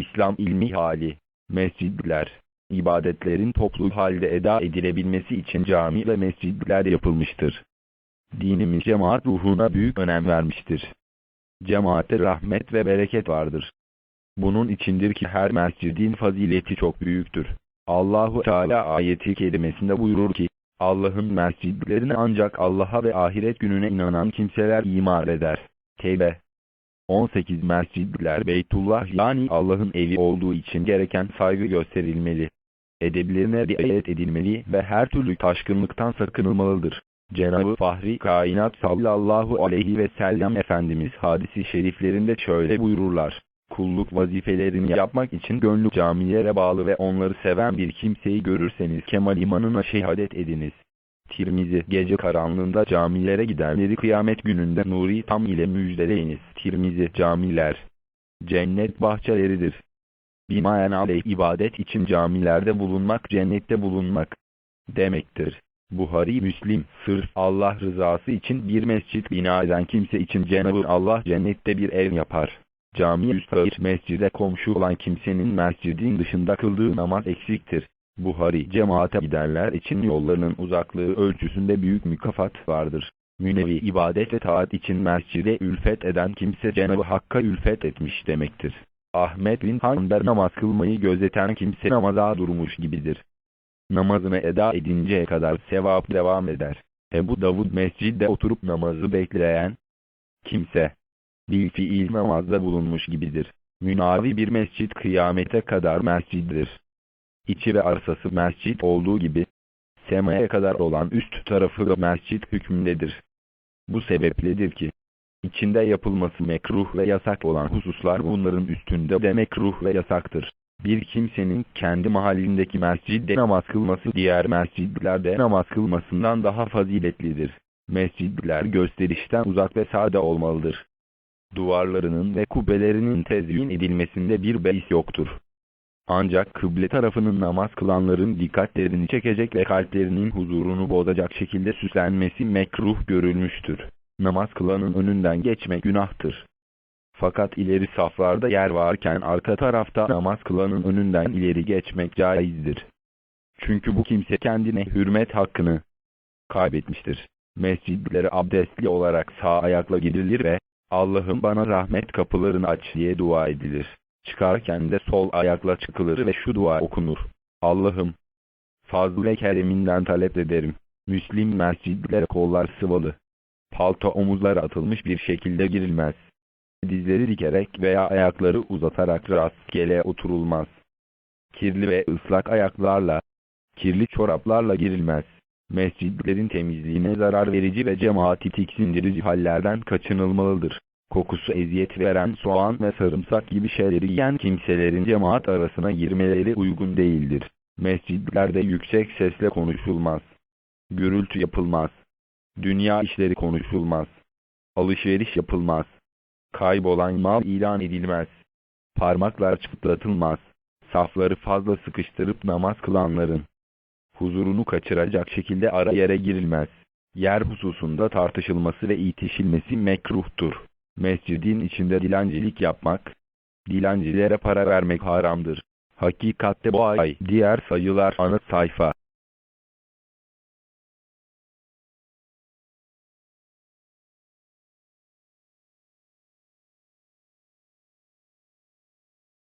İslam ilmi hali, mescidler, ibadetlerin toplu halde eda edilebilmesi için cami ve mescidler yapılmıştır. Dinimiz cemaat ruhuna büyük önem vermiştir. Cemaatte rahmet ve bereket vardır. Bunun içindir ki her mescidin fazileti çok büyüktür. Allahu Teala ayeti kerimesinde buyurur ki, Allah'ın mescidlerini ancak Allah'a ve ahiret gününe inanan kimseler imar eder. Tevbe 18 Mescidler Beytullah yani Allah'ın evi olduğu için gereken saygı gösterilmeli. Edeblerine riayet edilmeli ve her türlü taşkınlıktan sakınılmalıdır. Cenab-ı Fahri Kainat sallallahu aleyhi ve sellem Efendimiz hadisi şeriflerinde şöyle buyururlar. Kulluk vazifelerini yapmak için gönlü camilere bağlı ve onları seven bir kimseyi görürseniz kemal imanına şehadet ediniz. Tirmizi, gece karanlığında camilere gidenleri kıyamet gününde nuri tam ile müjdeleyiniz. Tirmizi, camiler, cennet bahçeleridir. Binaen aleyh ibadet için camilerde bulunmak cennette bulunmak demektir. Buhari Müslim, sırf Allah rızası için bir mescit bina eden kimse için Cenab-ı Allah cennette bir ev yapar. Cami üstahır mescide komşu olan kimsenin mescidin dışında kıldığı namaz eksiktir. Buhari cemaate gidenler için yollarının uzaklığı ölçüsünde büyük mükafat vardır. Münevi ibadet ve taat için mescide ülfet eden kimse Cenab-ı Hakk'a ülfet etmiş demektir. Ahmet bin Hanbel namaz kılmayı gözeten kimse namaza durmuş gibidir. Namazını eda edinceye kadar sevap devam eder. Ebu Davud mescidde oturup namazı bekleyen kimse bir fiil namazda bulunmuş gibidir. Münavi bir mescit kıyamete kadar mesciddir. İçi ve arsası mescit olduğu gibi, semaya kadar olan üst tarafı da mescit hükmündedir. Bu sebepledir ki, içinde yapılması mekruh ve yasak olan hususlar bunların üstünde de mekruh ve yasaktır. Bir kimsenin kendi mahallindeki mescidde namaz kılması diğer mescidlerde namaz kılmasından daha faziletlidir. Mescidler gösterişten uzak ve sade olmalıdır. Duvarlarının ve kubbelerinin tezyin edilmesinde bir beis yoktur. Ancak kıble tarafının namaz kılanların dikkatlerini çekecek ve kalplerinin huzurunu bozacak şekilde süslenmesi mekruh görülmüştür. Namaz kılanın önünden geçmek günahtır. Fakat ileri saflarda yer varken arka tarafta namaz kılanın önünden ileri geçmek caizdir. Çünkü bu kimse kendine hürmet hakkını kaybetmiştir. Mescidlere abdestli olarak sağ ayakla gidilir ve Allah'ım bana rahmet kapılarını aç diye dua edilir. Çıkarken de sol ayakla çıkılır ve şu dua okunur. Allah'ım, fazl ve kereminden talep ederim. Müslim mescidlere kollar sıvalı. Palto omuzlara atılmış bir şekilde girilmez. Dizleri dikerek veya ayakları uzatarak rastgele oturulmaz. Kirli ve ıslak ayaklarla, kirli çoraplarla girilmez. Mescidlerin temizliğine zarar verici ve cemaati tiksindirici hallerden kaçınılmalıdır. Kokusu eziyet veren soğan ve sarımsak gibi şeyleri yiyen kimselerin cemaat arasına girmeleri uygun değildir. Mescidlerde yüksek sesle konuşulmaz. Gürültü yapılmaz. Dünya işleri konuşulmaz. Alışveriş yapılmaz. Kaybolan mal ilan edilmez. Parmaklar çıtlatılmaz. Safları fazla sıkıştırıp namaz kılanların huzurunu kaçıracak şekilde ara yere girilmez. Yer hususunda tartışılması ve itişilmesi mekruhtur. Mescidin içinde dilencilik yapmak, dilencilere para vermek haramdır. Hakikatte bu ay diğer sayılar ana sayfa